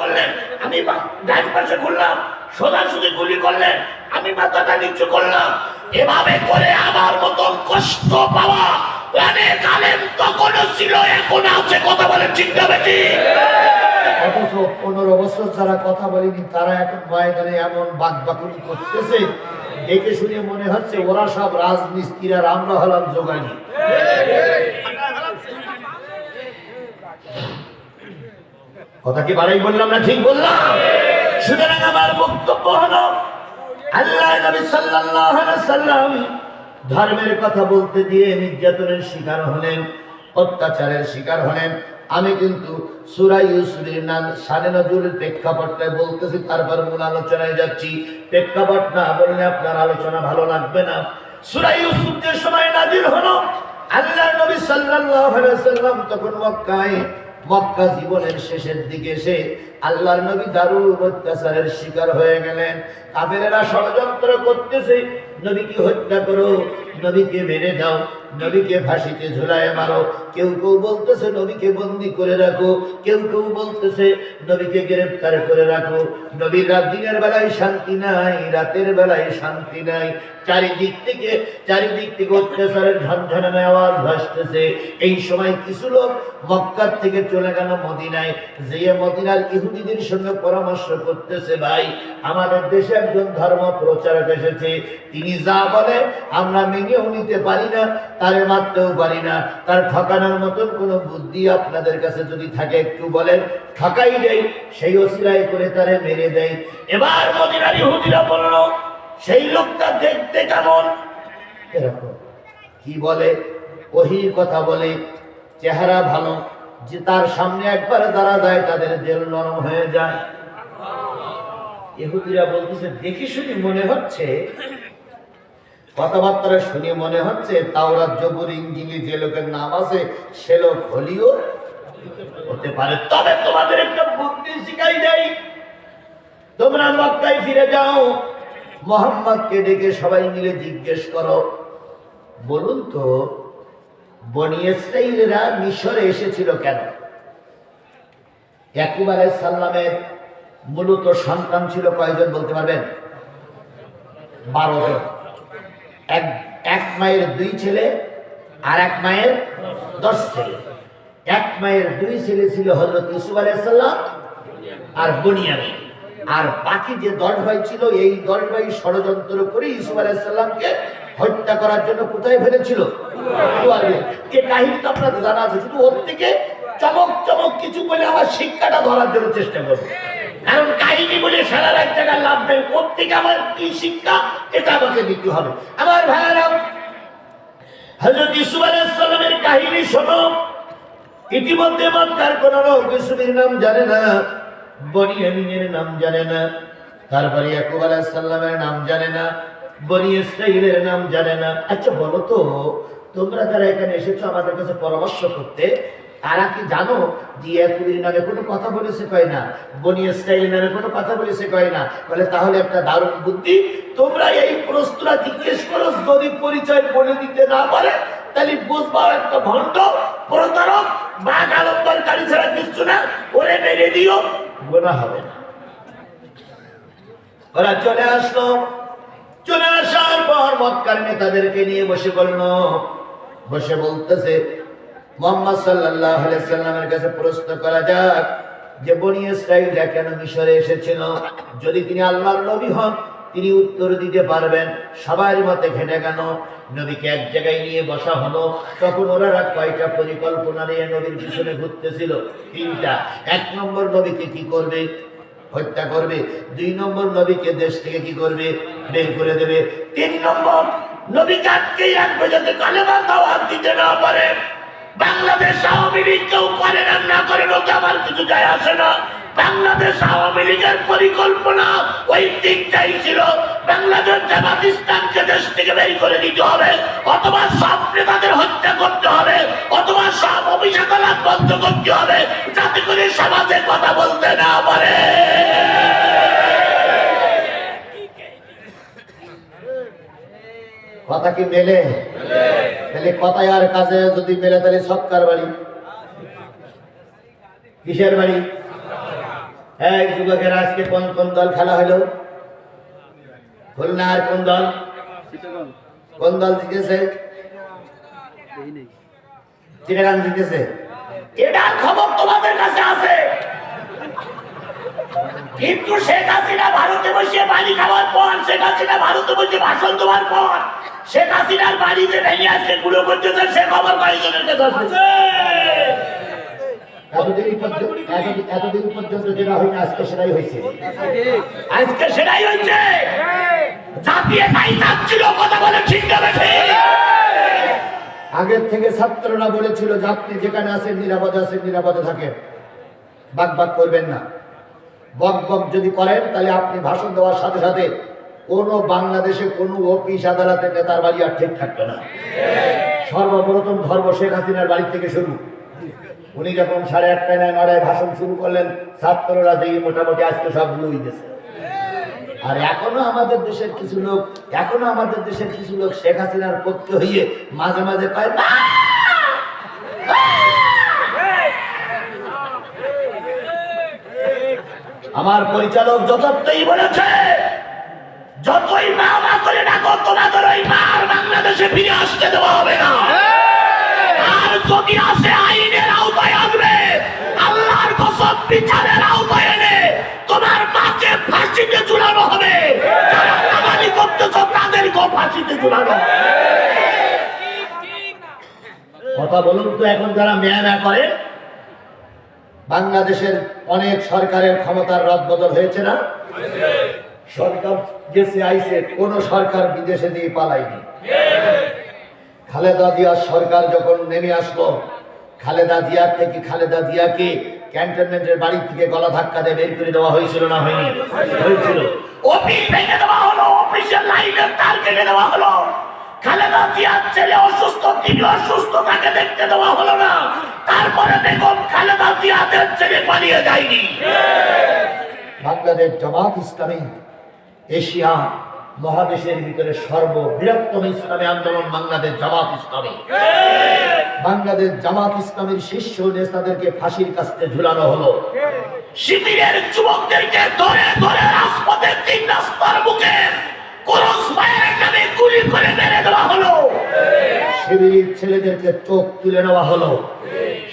করলেন। আমি ডান পাশে করলাম সোজাসুজি গুলি করলেন। আমি মাথাটা নিচু করলাম। এভাবে করে আমার মতন কষ্ট পাওয়া ছিল, এখন আছে। কথা বলে না বেটি? অথচ কথা তারা এখন এমন মনে হচ্ছে সব আমরা হলাম যোগানি কথা কি বাড়াই বললাম না ঠিক বললাম? সুতরাং আমার বক্তব্য হলো, আল্লাহ নবী সাল্লাল্লাহু আলাইহি সাল্লাম ধর্মের কথা বলতে দিয়ে নির্যাতনের শিকার হলেন, অত্যাচারের শিকার হলেন। আমি কিন্তু সুরা ইউসুফের নাম সাড়ে নজরুলের প্রেক্ষাপটটায় বলতেছি, তারপর মূল আলোচনায় যাচ্ছি। প্রেক্ষাপট না বললে আপনার আলোচনা ভালো লাগবে না। সূরা ইউসুফ যে সময় নাজিল হলো, আল্লাহ নবী সাল্লাল্লাহু আলাইহি সাল্লাম তখন মক্কায় মক্কা জীবনের শেষের দিকে এসে আল্লাহর নবী দারুণ অত্যাচারের শিকার হয়ে গেলেন। কাফেরেরা ষড়যন্ত্র করতেছে, নবীকে হত্যা করো, নবীকে মেরে দাও। নবীকে ফাঁসিতে ঝুলায় মারো। কেউ কেউ বলতেছে, নবীকে বন্দি করে রাখো। কেউ কেউ বলতেছে, নবীকে গ্রেফতার করে রাখো। নবীর রাত দিনের বেলায় শান্তি নাই, রাতের বেলায় শান্তি নাই। চারিদিক থেকে চারিদিক থেকে অত্যাচারের ঝনঝনানো আওয়াজ ভাসতেছে। এই সময় কিছু লোক মক্কার থেকে চলে গেল মদিনায়। যে মদিনার ইহুদিদের সঙ্গে পরামর্শ করতেছে, ভাই, আমাদের দেশে একজন ধর্ম প্রচারক এসেছে। তিনি যা বলে, আমরা মেনেও নিতে পারি না। তারে মারতেও পারি না। তার ঠকানোর মতন কোনো বুদ্ধি আপনাদের কাছে যদি থাকে, একটু বলেন। ঠকাই দেয় সেই অসিলাই করে তারে মেরে দেয় এবার মদিনার ইহুদিরা বলল, সেই লোকটা দেখতে কেমন? এরকম। কি বলে? ওহির কথা বলে, চেহারা ভালো, যে তার সামনে একবার যারা যায়, তাদের দেল নরম হয়ে যায়। ইহুদিরা বলতেছে, দেখি শুনি মনে হচ্ছে কথাবার্তা শুনে মনে হচ্ছে তাওরাত জবুর ইঞ্জিলি যে লোকের নাম আছে, সে লোক হলিও হতে পারে। তবে তোমাদের একটা বুদ্ধি শিখাই দেই। তোমরা মক্কায় ফিরে যাও। মোহাম্মদকে ডেকে সবাই মিলে জিজ্ঞেস করো, বলুন তো, বনি ইসরাইলরা মিশরে এসেছিল কেন? ইয়াকুব সালামের মূলত সন্তান ছিল কয়জন বলতে পারবেন? বারো জন। এক এক মায়ের দুই ছেলে আর এক মায়ের দশ ছেলে। এক মায়ের দুই ছেলে ছিল হজরত ইউসুফ আলাইহিস সালাম আর বনিয়ামিন আর বাকি যে দশ ভাই ছিল, এই দশ ভাই ষড়যন্ত্র করে ইসুফ আলাইসাল্লামকে হত্যা করার জন্য কোথায় ফেলেছিল। এ কাহিনী তো আপনাদের জানা আছে, শুধু ওর থেকে চমক চমক কিছু বলে আমার শিক্ষাটা ধরার জন্য চেষ্টা করব। কারণ কাহিনী বলে সারা রাত টাকা লাভ নেই। থেকে আমার কি শিক্ষা, এটা আমাকে দিতে হবে। আমার ভাইয়ারা হজরত ইসুফ আলাইসাল্লামের কাহিনী শোনো। ইতিমধ্যে মক্কার কোন লোক ইসুফের নাম জানে না, বনি আমিনের নাম জানে না, তারপরে ইয়াকুব আলাইহিস সালামের নাম জানে না, বনি ইসরাইলের নাম জানে না। আচ্ছা বলো তো, তোমরা যারা এখানে এসেছ, আমাদের কাছে পরামর্শ করতে তারা কি জানো যে ইয়াকুবের নামে কোনো কথা বলেছে কয় না? বনি ইসরাইল নামে কোনো কথা বলেছে কয় না? বলে, তাহলে একটা দারুণ বুদ্ধি। তোমরা এই প্রশ্নটা জিজ্ঞেস করো, যদি পরিচয় বলে দিতে না পারে, তাহলে একটা ভণ্ড, প্রতারক গাড়ি ছাড়া কিচ্ছু না, ওরে মেরে দিও গোনা হবে না। ওরা চলে আসলো। চলে আসার পর মক্কার নেতাদেরকে নিয়ে বসে বলল, বসে বলতেছে মোহাম্মদ আলাইহি সাল্লামের কাছে প্রশ্ন করা যাক যে বনি কেন মিশরে এসেছিল? যদি তিনি আল্লাহর নবী হন, তিনি উত্তর দিতে পারবেন, সবার মতে ঘেটে কেন নবীকে এক জায়গায় নিয়ে বসা হলো। তখন ওরা কয়টা পরিকল্পনা নিয়ে নবীর পিছনে ঘুরতেছিল? তিনটা। এক নম্বর নবীকে কি করবে? হত্যা করবে। দুই নম্বর নবীকে দেশ থেকে কি করবে? বের করে দেবে। তিন নম্বর নবীকে আটকেই রাখবে যাতে কালেমার দাওয়াত দিতে না পারে। বাংলাদেশ আওয়ামী লীগ কেউ করে না করে লোকে আমার কিছু যায় আসে না। বাংলাদেশ আওয়ামী লীগের পরিকল্পনা ওই তিনটাই ছিল বাংলাদেশ জামাত দেশ থেকে বের করে দিতে হবে, অথবা সব নেতাদের হত্যা করতে হবে, অথবা সব অভিষেক বন্ধ করতে হবে, যাতে করে সমাজে কথা বলতে না পারে। কথা কি মেলে? তাহলে কথায় আর কাজে যদি মেলে, তাহলে সৎকার বাড়ি। কিসের বাড়ি? এই যুবকের, আজকে কোন কোন দল খেলা হলো? খুলনা আর কোন দল? কোন দল জিতেছে? চিটাগাং জিতেছে। এটার খবর তোমাদের কাছে আছে। কিন্তু শেখ হাসিনা ভারতে বসে বাড়ি খাওয়ার পর শেখ হাসিনা ভারতে বসে ভাষণ দেওয়ার পর শেখ হাসিনার বাড়িতে ভেঙে আজকে গুলো করতেছে সে খবর কয়েকজনের কাছে এতদিন পর্যন্ত এতদিন- এতদিন পর্যন্ত যেটা হয়নি আজকে সেটাই হয়েছে। আজকে সেটাই হয়েছে। জাতিয়ে তাই চাচ্ছিল কথা বলে ঠিক যাবে আগের থেকে ছাত্ররা বলেছিল যে আপনি যেখানে আছেন নিরাপদে আছেন নিরাপদে থাকেন। বাক বাক করবেন না। বক বক যদি করেন, তাহলে আপনি ভাষণ দেওয়ার সাথে সাথে কোনো বাংলাদেশে কোনো অফিস আদালতের নেতার বাড়ি আর ঠিক থাকবে না। সর্বপ্রথম ধর্ম শেখ হাসিনার বাড়ি থেকে শুরু। উনি যখন সাড়ে আটটায় নয় নটায় ভাষণ শুরু করলেন, ছাত্ররা দিয়ে মোটামুটি আজকে সব লুই গেছে। আর এখনও আমাদের দেশের কিছু লোক, এখনও আমাদের দেশের কিছু লোক শেখ হাসিনার পক্ষে হইয়ে মাঝে মাঝে পায় না আমার পরিচালক যতই বলেছে, যতই মা মা করে ডাকো তোমাদের ওই মার বাংলাদেশে ফিরে আসতে দেওয়া হবে না। আর যদি আসে, আইনের আওতায় আসবে। আল্লাহর কসম, বিচারের আওতায় এনে তোমার মাকে ফাঁসিতে ঝুলানো হবে। যারা কামানি করতেছ, তাদেরকেও ফাঁসিতে ঝুলানো হবে। কথা বলুন তো এখন যারা মেয়া মেয়া করে বাংলাদেশের অনেক সরকারের ক্ষমতার রদবদল হয়েছে না? সরকার গেছে আইসে কোন সরকার বিদেশে দিয়ে পালায়নি। খালেদা জিয়ার সরকার যখন নেমে আসলো, খালেদা জিয়ার থেকে খালেদা জিয়াকে ক্যান্টনমেন্টের বাড়ি থেকে গলা ধাক্কা দিয়ে বের করে দেওয়া হয়েছিল না হয়নি? হয়েছিল। অফিস ভেঙে দেওয়া হলো, অফিসের লাইনের তার কেটে দেওয়া হলো। খালেদা জিয়ার ছেলে অসুস্থ তিনি অসুস্থ তাকে দেখতে দেওয়া হলো না। তারপরে বেগম খালেদা জিয়াদের ছেলে পালিয়ে যায়নি। বাংলাদেশ জামাত ইসলামী এশিয়া মহাদেশের ভিতরে সর্ববৃহত্তম ইসলামী আন্দোলন বাংলাদেশ জামাত ইসলামী। বাংলাদেশ জামাত ইসলামীর শীর্ষ নেতাদেরকে ফাঁসির কাছে ঝুলানো হলো। শিবিরের যুবকদেরকে ধরে ধরে রাজপথের তিন রাস্তার বুকে ক্রস শিবিরের ছেলেদেরকে চোখ তুলে নেওয়া হলো।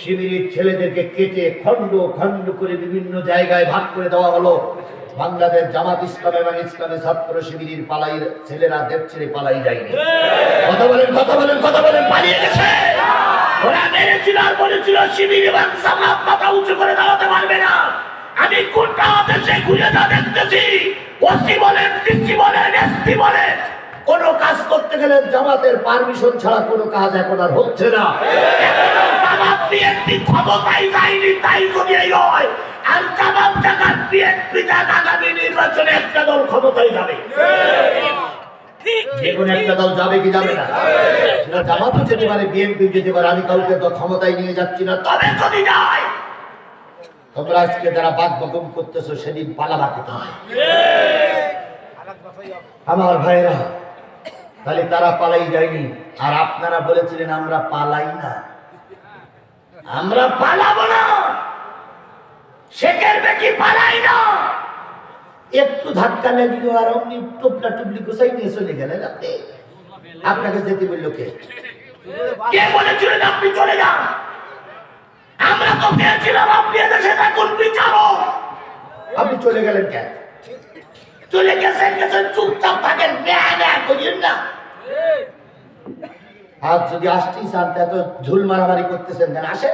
শিবিরের ছেলেদেরকে কেটে খণ্ড খণ্ড করে বিভিন্ন জায়গায় ভাগ করে দেওয়া হলো। বাংলাদেশ জামাত ইসলাম এবং ইসলামী ছাত্র শিবিরের পালাই ছেলেরা দেব ছেড়ে পালাই যায়নি। কথা বলেন কথা বলেন কথা বলেন, পালিয়ে গেছে। ওরা মেরেছিল আর বলেছিল শিবির এবং জামাত মাথা উঁচু করে দাঁড়াতে পারবে না। আমি কোনটা দেশে ঘুরে যা দেখতেছি? ওসি বলেন ডিসি বলেন এসপি বলেন। কোনো কাজ করতে গেলে জামাতের পারমিশন ছাড়া কোনো কাজ এখন আর হচ্ছে না। এখনও জামাত বিএনপি ক্ষমতায় যায়নি তাই যদি এই হয় আর জামাত জায়গার বিএনপি যাক আগামী নির্বাচনে একটা দল ক্ষমতায় যাবে। কোনো একটা দল যাবে কি যাবে না। জামাতও যেতে পারে বিএনপি যেতে পারে আমি কাউকে তো ক্ষমতায় নিয়ে যাচ্ছি না। তবে যদি যায় তোমরা আজকে যারা বাক বকম সেদিন আমার ভাইরা তাহলে তারা পালাই যায়নি। আর আপনারা বলেছিলেন, আমরা পালাই না। আমরা না। একটু ধাক্কা লাগল আর অমনি টুপলা টুপলি গোসাই নিয়ে চলে গেলেন আপনি। আপনাকে যেতে বলল কে? কে বলেছিলেন আপনি চলে যান? আমরা তো চেয়েছিলাম আপনি এদেশে থাকুন বিচারো আপনি চলে গেলেন কেন? চলে গেছেন গেছেন চুপচাপ থাকেন ন্যায় ন্যায় করিয়েন না। আর যদি আসতেই চান এত ঝুল মারামারি করতেছেন কেন? আসে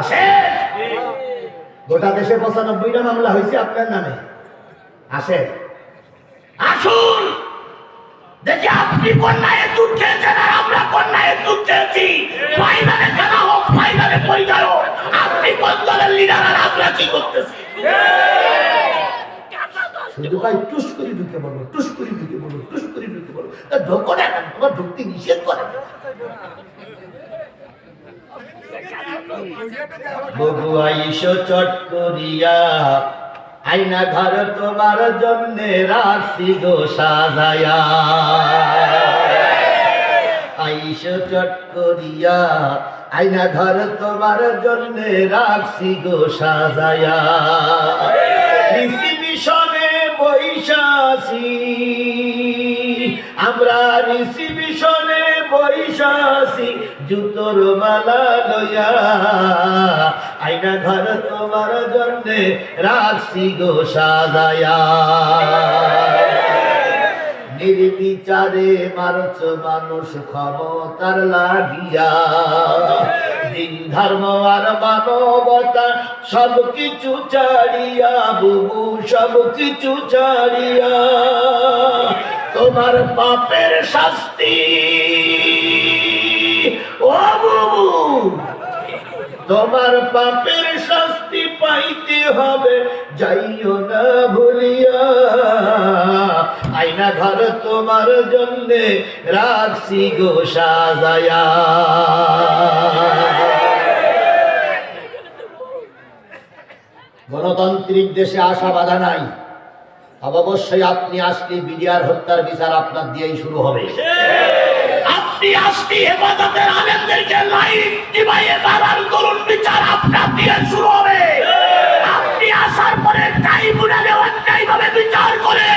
আসেন। গোটা দেশে পঁচানব্বইটা মামলা হয়েছে আপনার নামে। আসে আসুন। দেখি আপনি কন্যায় দুধ খেয়েছেন আর আমরা কন্যায় দুধ খেয়েছি। ফাইনালে পরিচয় হোক আপনি কোন দলের লিডার আর আমরা কি করতেছি? শুধু ভাই টুস করে ঢুকে বলব টুস করে ঢুকে বলব টুস করে ঢুকে বলব তা ঢোকো না তোমার ঢুকতে নিষেধ করে। বধু আইসো চট করিয়া আইনা ঘর তোমার জন্য রাখছি গো সাজায়া আইসো চট করিয়া, আইনা ঘর তোমার জন্য রাখছি গো সাজায়া। রিসিবিশনে বৈশাসি আমরা রিসিবিশনে বৈশাসি জুতোর মালা লইয়া। আইনা ঘর তোমার জন্য রাখছি গো সাজায়া। নির্বিচারে মারছ মানুষ ক্ষমতার লাগিয়া। দিন, ধর্ম আর মানবতা সব কিছু ছাড়িয়া, বুবু সব কিছু ছাড়িয়া। তোমার পাপের শাস্তি। ও বুবু, তোমার পাপের শাস্তি। পাইতে হবে, যাইও না ভুলিয়া। আইনা ঘর তোমার জন্য রাখছি গো সাজায়া। গণতান্ত্রিক দেশে আসা বাধা নাই। অবশ্যই আপনি আসলে বিডিআর হত্যার বিচার আপনার দিয়েই শুরু হবে। আপনি আসলে হেফাজতের আলেমদেরকে লাইন ডিভাইয়ে দাঁড়ান করুন বিচার আপনার দিয়ে শুরু হবে। আপনি আসার পরে ট্রাইব্যুনালে অন্যায়ভাবে বিচার করে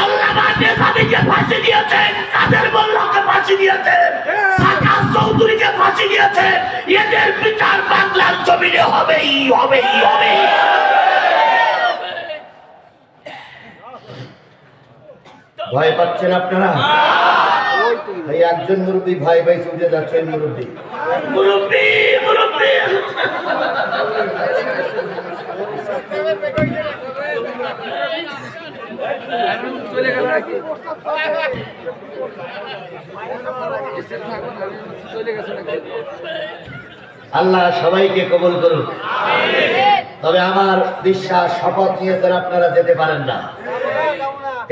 আল্লামা নেজামীকে ফাঁসি দিয়েছেন, কাদের মোল্লাকে ফাঁসি দিয়েছেন সাকাস চৌধুরীকে ফাঁসি দিয়েছেন। এদের বিচার বাংলার জমিনে হবেই হবেই হবে ভয় পাচ্ছেন আপনারা? এই একজন মুরব্বী ভাই ভাই ছুটে যাচ্ছেন মুরব্বী। আল্লাহ সবাইকে কবল করুন তবে আমার বিশ্বাস শপথ নিয়েছেন আপনারা যেতে পারেন না।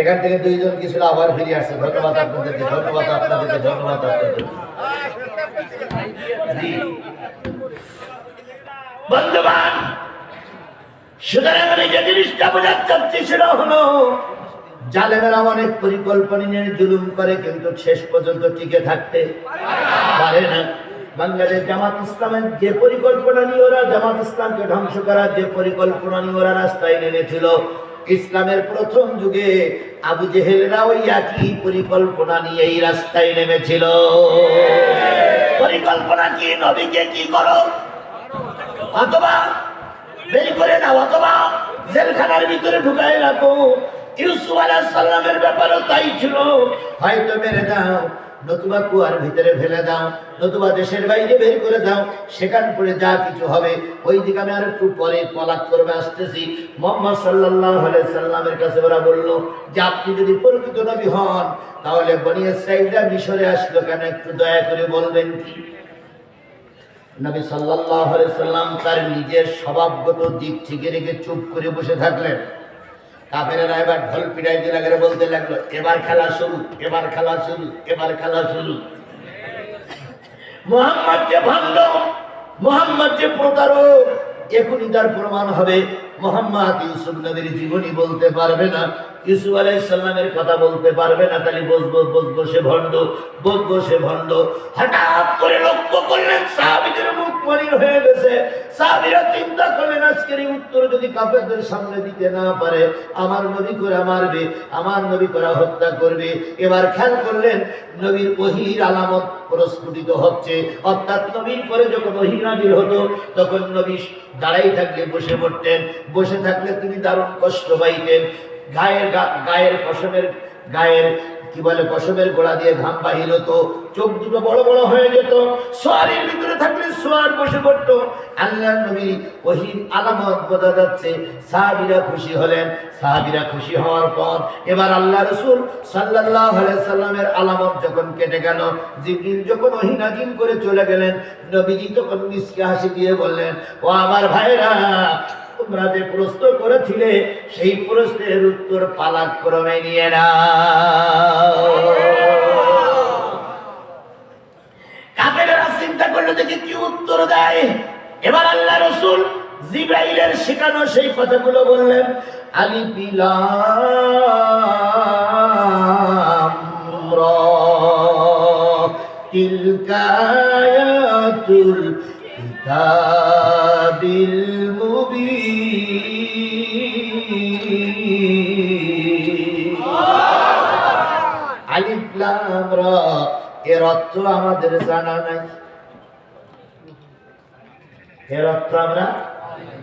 এখান থেকে দুইজন কি ছিল? আবার ফিরে আসছে। ধন্যবাদ আপনাদেরকে ধন্যবাদ আপনাদেরকে, ধন্যবাদ হলো, জালেমেরা অনেক পরিকল্পনা নিয়ে জুলুম করে, কিন্তু শেষ পর্যন্ত টিকে থাকতে পারে না। জামাত যে পরিকল্পনা নিয়ে ওরা, জামাত ধ্বংস করার যে পরিকল্পনা নিয়ে ওরা রাস্তায় নেমেছিল ইসলামের প্রথম যুগে আবু জেহেলরা ওই একই পরিকল্পনা নিয়ে এই রাস্তায় নেমেছিল। পরিকল্পনা কি? নবীকে কি করো? অথবা বের করে নাও, অথবা জেলখানার ভিতরে ঢুকাই রাখো। ইউসুফ আলাইহিস সালামের ব্যাপারেও তাই ছিল। হয়তো মেরে দাও নতুবা কুয়ার ভিতরে ফেলে দাও, নতুবা দেশের বাইরে বের করে দাও, সেখান করে যা কিছু হবে। ওই দিকে আমি আর একটু পরে পলাক করবে আসতেছি। মোহাম্মদ আলাইহি সাল্লামের কাছে ওরা বলল, যে আপনি যদি প্রকৃত নবী হন, তাহলে বনি ইসরাইলরা মিশরে আসলো কেন? একটু দয়া করে বলবেন কি? নবী আলাইহি সাল্লাম তার নিজের স্বভাবগত দিক থেকে রেখে চুপ করে বসে থাকলেন। কাফেরেরা এবার ঢোল দিন আগে বলতে লাগল, এবার খেলা শুরু, এবার খেলা শুরু, এবার খেলা শুরু। মোহাম্মদ যে ভাণ্ড, মোহাম্মদ যে প্রতারক, এখনই তার প্রমাণ হবে। মোহাম্মদ ইউসুফ নবীর জীবনী বলতে পারবে না, ইউসুফ আলাইসাল্লামের কথা বলতে পারবে না, তাহলে বসবো বসবো সে ভণ্ড বসবো সে ভণ্ড। হঠাৎ করে লক্ষ্য করলেন সাহাবিদের মুখ মলিন হয়ে গেছে। সাহাবিরা চিন্তা করলেন, আজকের এই উত্তর যদি কাফেরদের সামনে দিতে না পারে, আমার নবী মারবে, আমার নবী হত্যা করবে। এবার খেয়াল করলেন, নবীর ওহির আলামত প্রস্ফুটিত হচ্ছে। অর্থাৎ নবীর পরে যখন ওহি হতো তখন নবী দাঁড়াই থাকলে বসে পড়তেন। বসে থাকলে তিনি দারুণ কষ্ট পাইতেন। গায়ের গায়ের পশমের গায়ের কি বলে, পশমের গোড়া দিয়ে ঘাম বাহির হতো, চোখ দুটো বড় বড় হয়ে যেত। সোয়ারির ভিতরে থাকলে সোয়ার বসে পড়তো। আল্লাহ নবী ওহির আলামত বোঝা যাচ্ছে, সাহাবিরা খুশি হলেন। সাহাবিরা খুশি হওয়ার পর এবার আল্লাহ রসুল সাল্লাহ সাল্লামের আলামত যখন কেটে গেল, জিবরিল যখন ওহি নাজিল করে চলে গেলেন, নবীজি তখন মিসকে হাসি দিয়ে বললেন, ও আমার ভাইরা তোমরা যে প্রশ্ন করেছিলে, সেই প্রশ্নের উত্তর পালাক ক্রমে নিয়ে না কথাগুলো বললেন, আলি পিলাম র তিলকা আয়াতুল কিতাবিল মুবিন। আমাদের জানা নাই। এর অর্থ আমরা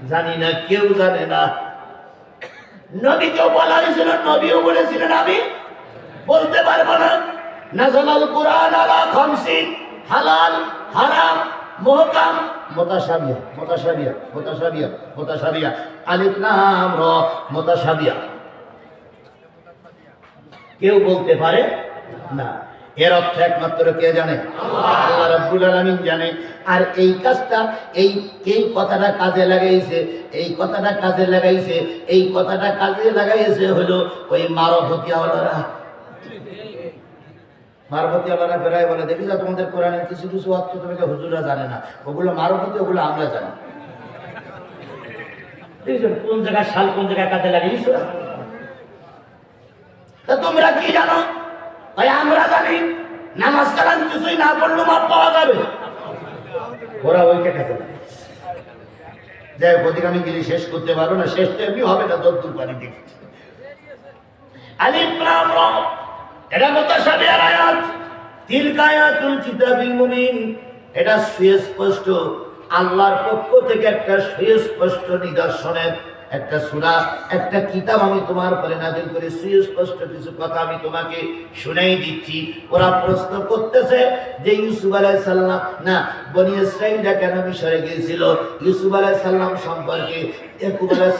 জানি না, কেউ জানে না। নবীকেও বলা হয়েছিল, নবীও বলেছিলেন, আমি বলতে পারব না। রা কেউ বলতে পারে না। এর অর্থ একমাত্র কে জানে? আল্লাহ রাব্বুল আলামিন জানে। আর এই কাজটা, এই এই কথাটা কাজে লাগাইছে, এই কথাটা কাজে লাগাইছে, এই কথাটা কাজে লাগাইছে হলো ওই মারফতি আওলারা মারফতি আল্লাহরা ফেরাই বলে, দেখি যা তোমাদের কোরআনের কিছু কিছু অর্থ তোমাকে হুজুরা জানে না। ওগুলো মারফতি ওগুলো আমরা জানি। কোন জায়গায় শাল কোন জায়গায় কাজে লাগিয়েছো তা তোমরা কি জানো ভাই আমরা জানি নামাজ কালাম কিছুই না পড়লেও মাপ পাওয়া যাবে। ওরা ওইকে কাজে লাগিয়েছে যাই হোক আমি গেলে শেষ করতে পারব না, শেষ তো এমনি হবে না, যদ্দূর পানি দেখি আলিফ, লাম রা এটা মুতাশাবিহার আয়াত? তিলকা আয়াতুল কিতাবিল মুবিন। এটা সুস্পষ্ট, আল্লাহর পক্ষ থেকে একটা সুস্পষ্ট নিদর্শনের একটা সূরা, একটা কিতাব আমি তোমার পরে নাজিল করে সুস্পষ্ট কিছু কথা আমি তোমাকে শুনাই দিচ্ছি। ওরা প্রশ্ন করতেছে যে ইউসুফ আলাইহিস সালাম, না, বনি ইসরাইলরা কেন মিশরে গিয়েছিল? ইউসুফ আলাইহিস সালাম সম্পর্কে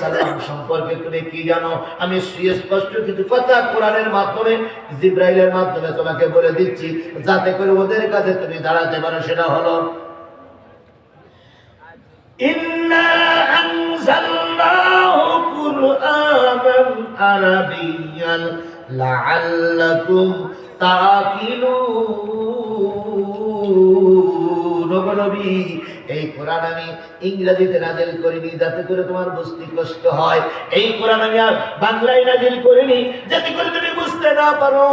সালাম সম্পর্কে তুমি কি জানো? আমি সুস্পষ্ট কিছু কথা কোরআনের মাধ্যমে, জিব্রাইলের মাধ্যমে তোমাকে বলে দিচ্ছি, যাতে করে ওদের কাছে তুমি দাঁড়াতে পারো, সেটা হলো, ইন্না কুরআনান আরাবিয়ান লাআল্লাকুম তাকিলুন ওগো নবী এই কোরআন আমি ইংরেজিতে নাজিল করিনি, যাতে করে তোমার বুঝতে কষ্ট হয়। এই কোরআন আমি আর বাংলায় নাজিল করিনি, যাতে করে তুমি বুঝতে না পারো।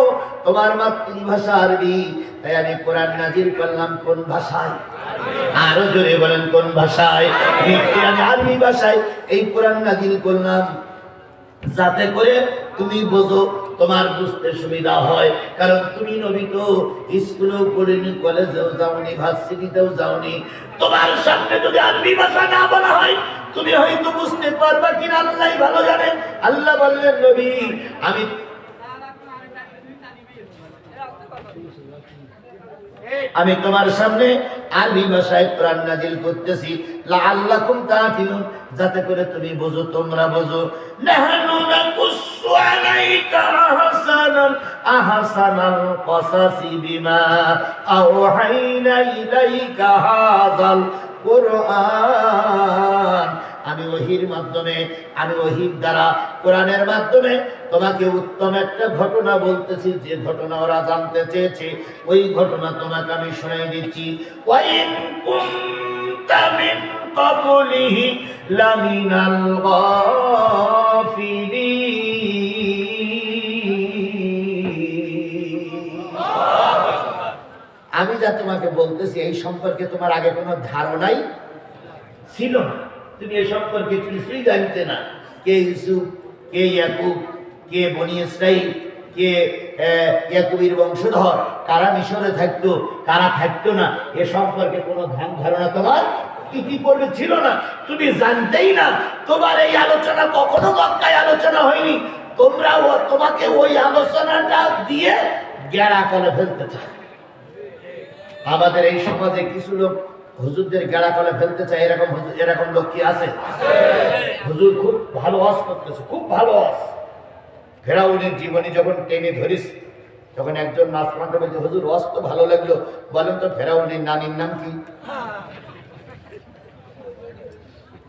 তোমার মাতৃভাষা আরবি, তাই আমি কোরআন নাজিল করলাম কোন ভাষায়? আরও জোরে বলেন, কোন ভাষায়? আরবি ভাষায় এই কোরআন নাজিল করলাম। যাতে করে তুমি বোঝো তোমার বুঝতে সুবিধা হয়। কারণ তুমি নবী তো, স্কুলেও পড়েনি, কলেজেও যাওনি, ভার্সিটিতেও যাওনি। তোমার সামনে যদি আরবি ভাষা না বলা হয়, তুমি হয়তো বুঝতে পারবা কিনা আল্লাহ ভালো জানেন আল্লাহ বললেন, নবী, আমি আমি তোমার সামনে আরবি ভাষায় কোরআন নাজিল করতেছি। লাআল্লাকুম তাকিলুন যাতে করে তুমি বোঝো, তোমরা বোঝো। নাহনু নাকুসু আলাইকা আহসানাল আহসানাল কসাসি বিমা আওহাইনা ইলাইকা হাযাল কোরআন। আমি ওহির মাধ্যমে আমি ওহির দ্বারা কোরআনের মাধ্যমে তোমাকে উত্তম একটা ঘটনা বলতেছি যে ঘটনা ওরা জানতে চেয়েছে ওই ঘটনা তোমাকে আমি শুনাই দিচ্ছি। আমি যা তোমাকে বলতেছি এই সম্পর্কে তোমার আগে কোনো ধারণাই ছিল না। তুমি এই সম্পর্কে কিছুই জানতে না। কে ইউসুফ, কে ইয়াকুব, কে বনি কে ইয়াকুবের বংশধর, কারা মিশরে থাকতো, কারা থাকতো না, এ সম্পর্কে কোনো ধ্যান ধারণা তোমার কি কি ইতিপূর্বে ছিল না। তুমি জানতেই না, তোমার এই আলোচনা কখনো মক্কায় আলোচনা হয়নি। তোমরা তোমাকে ওই আলোচনাটা দিয়ে গেড়া করে ফেলতে চায় আমাদের এই সমাজে কিছু লোক হুজুরদের গেড়া করে ফেলতে চায়, এরকম এরকম লোক কি আছে? হুজুর খুব ভালো ওয়াজ করতেছে, খুব ভালো ওয়াজ। ফেরাউনের জীবনী যখন টেনে ধরিস, তখন একজন নাচমানটা বলছে, হুজুর অস তো ভালো লাগল। বলেন তো, ফেরাউনের নানির নাম কি?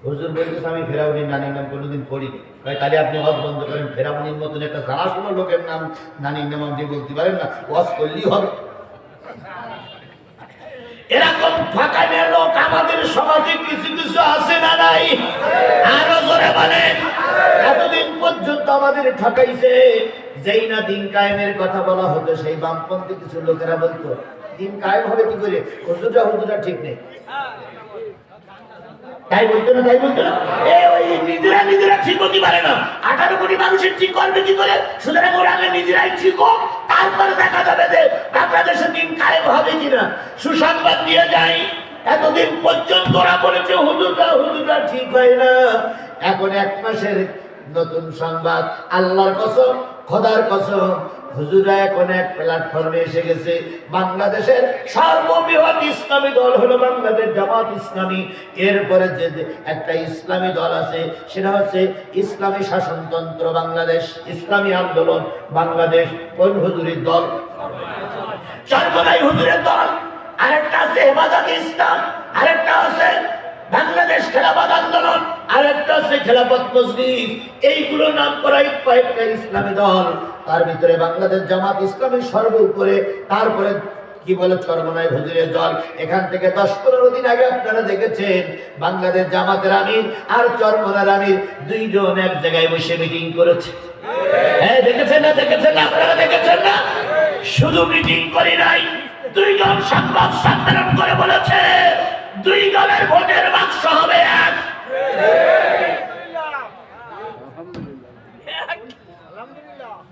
হুজুর বলতেছে, আমি ফেরাউনির নানির নাম কোনোদিন পড়িনি। কয়, তাহলে আপনি ওয়াজ বন্ধ করেন। ফেরাউনির মতন একটা জানাশোনা লোকের নাম, নানির নাম আপনি বলতে পারেন না? ওয়াজ করলেই হবে। এরকম ফাঁকানের লোক আমাদের সমাজে কিছু কিছু আছে না নাই? আরও জোরে বলেন। এতদিন পর্যন্ত আমাদের ঠকাইছে। যেই না দিন কায়েমের কথা বলা হতো, সেই বামপন্থী কিছু লোকেরা বলতো, দিন কায়েম হবে কি করে? হুজুরা হুজুরা ঠিক নেই। তাই বলতো না, তাই বলতো না? এ ওই নিজেরা নিজেরা ঠিক হতে পারে না। আঠারো কোটি মানুষের ঠিক করবে কি করে? সুতরাং ওরা নিজেরাই ঠিক হোক তারপরে দেখা যাবে যে বাংলাদেশে দিন কায়েম হবে কিনা। সুসংবাদ দিয়ে যাই, এতদিন পর্যন্ত ওরা বলেছে হুজুরা হুজুরা ঠিক হয় না। এখন এক মাসের নতুন সংবাদ, আল্লাহর কসম, খোদার কসম হুজুরা এখন এক প্ল্যাটফর্মে এসে গেছে। বাংলাদেশের সর্ববৃহৎ ইসলামী দল হলো বাংলাদেশ জামাত ইসলামী। এরপরে যে একটা ইসলামী দল আছে, সেটা হচ্ছে ইসলামী শাসনতন্ত্র বাংলাদেশ, ইসলামী আন্দোলন বাংলাদেশ। কোন হুজুরির দল? সর্বদাই হুজুরের দল। আরেকটা আছে হেফাজত ইসলাম, আরেকটা আছে বাংলাদেশ খেলাফত আন্দোলন, আরেকটা আছে খেলাফত মজলিস এইগুলো নাম করাই কয়েকটা ইসলামী দল। তার ভিতরে বাংলাদেশ জামাত ইসলামের সর্ব উপরে তারপরে কি বলে চরমনায় হুজুরের দল। এখান থেকে দশ পনেরো দিন আগে আপনারা দেখেছেন, বাংলাদেশ জামাতের আমির আর চরমনার আমির দুইজন এক জায়গায় বসে মিটিং করেছে। হ্যাঁ দেখেছেন না দেখেছেন না, আপনারা দেখেছেন না? শুধু মিটিং করি নাই, দুইজন সংবাদ সম্মেলন করে বলেছে দুই দলের ভোটের বাক্স হবে এক।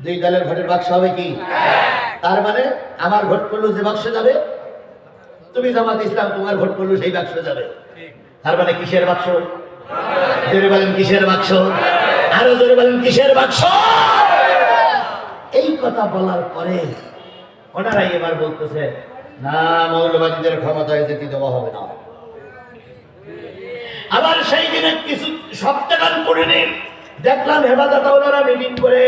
দুই দলের ভোটের বাক্স হবে কি? তার মানে আমার ভোট করল যে বাক্স যাবে, তুমি জামাত ইসলাম, তোমার ভোট করল সেই বাক্স যাবে। তার মানে কিসের বাক্স? জোরে বলেন কিসের বাক্স? আরও জোরে বলেন কিসের বাক্স? এই কথা বলার পরে ওনারাই এবার বলতেছে, না, মৌলবাদীদের ক্ষমতায় যেতে দেওয়া হবে না। আবার সেই দিনে কিছু সপ্তাহ নিন। দেখলাম হেফাজত করে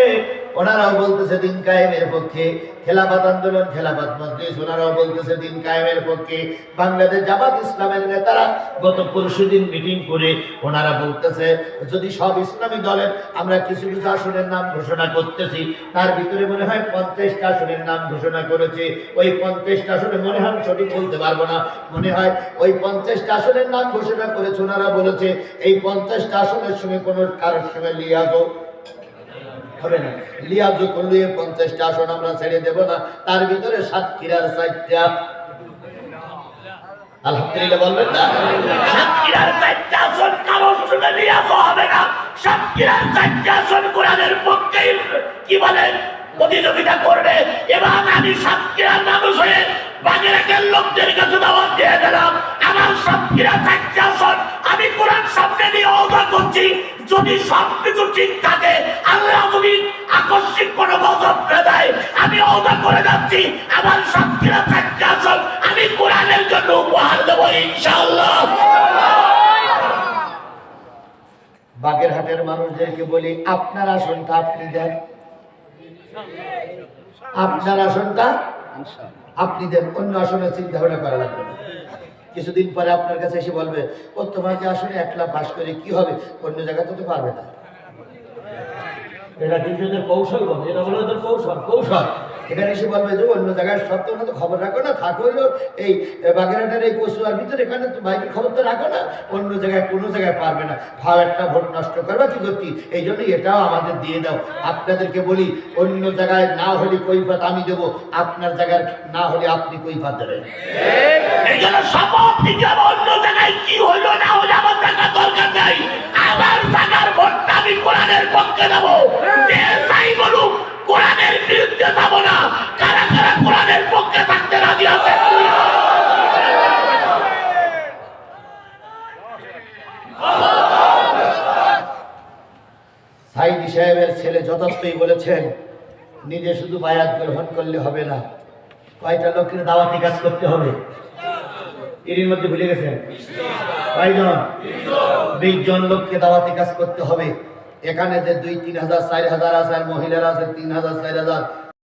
ওনারাও বলতেছে দিন কায়েমের পক্ষে। খেলাফত আন্দোলন, খেলাফত মজলিস, ওনারাও বলতেছে দিন কায়েমের পক্ষে। বাংলাদেশ জামাত ইসলামের নেতারা গত পরশু দিন মিটিং করে ওনারা বলতেছে, যদি সব ইসলামী দলের আমরা কিছু কিছু আসনের নাম ঘোষণা করতেছি, তার ভিতরে মনে হয় পঞ্চাশটা আসনের নাম ঘোষণা করেছে। ওই পঞ্চাশটা আসনে মনে হয় সঠিক বলতে পারব না। মনে হয় ওই পঞ্চাশটা আসনের নাম ঘোষণা করেছে, ওনারা বলেছে, এই পঞ্চাশটা আসনের সঙ্গে কোনো কারোর সঙ্গে লিয়াজও হবে না। লিয়াজও করলে এই পঞ্চাশটা আসন আমরা ছেড়ে দেব না। তার ভিতরে সাতক্ষীরার চারটা। আলহামদুলিল্লাহ বলবেন না? সাতক্ষীরার না। সাতক্ষীরার চারটা কোরআনের পক্ষে। কি বলেন? প্রতিযোগিতা করবে। এবং আমি সাতক্ষীরার মানুষ হয়ে বাগেরহাটের লোকদের কাছে দাওয়াত দিয়ে গেলাম আমার সাতক্ষীরা চারটা আসন আমি কোরআন সামনে নিয়ে অদা করছি। যদি সবকিছু ঠিক থাকে আল্লাহ যদি আকস্মিক কোনো গজব দেয় আমি অদা করে যাচ্ছি। আমার সাতক্ষীরা চারটা আসন আমি কোরআনের জন্য উপহার দেবো ইনশাআল্লাহ। বাগেরহাটের মানুষদেরকে বলি আপনার আসনটা আপনি দেন। আপনার আসনটা? আপনি দেন, অন্য আসনের চিন্তা ভাবনা করা লাগবে না। কিছুদিন পরে আপনার কাছে এসে বলবে, ও, তোমাকে আসলে একলা পাশ করে কি হবে? অন্য জায়গাতে তো পারবে না। এটা কিন্তু কৌশল বলে এটা হলো কৌশল কৌশল। এখানে এসে বলবে যে অন্য জায়গায় সব তো তো খবর রাখো না, থাকো হইল এই বাগেরহাটের এই কচুয়ার ভিতরে, এখানে তো বাইকের খবর তো রাখো না, অন্য জায়গায়, কোনো জায়গায় পারবে না। ভাও একটা ভোট নষ্ট করবে কি করতি এই জন্য এটাও আমাদের দিয়ে দাও। আপনাদেরকে বলি, অন্য জায়গায় না হলে কৈফাত আমি দেবো, আপনার জায়গায় না হলে আপনি কৈফাত দেবেন। আমার টাকা ভোটটা আমি কোরআনের পক্ষে দেবো। বলুক কোরআনের বিরুদ্ধে যাব না। কারা কারা কোরআনের পক্ষে থাকতে রাজি আছে? সাইদি সাহেবের ছেলে যথার্থই বলেছেন, নিজে শুধু বায়াত গ্রহণ করলে হবে না, কয়টা লোকের দাওয়াতি কাজ করতে হবে? এর মধ্যে ভুলে গেছেন? কয়জন? বিশ জন লোককে দাওয়াতি কাজ করতে হবে। এখানে যে দুই, তিন হাজার, চার হাজার আছে, আর মহিলারা আছে, তিন হাজার, চার হাজার।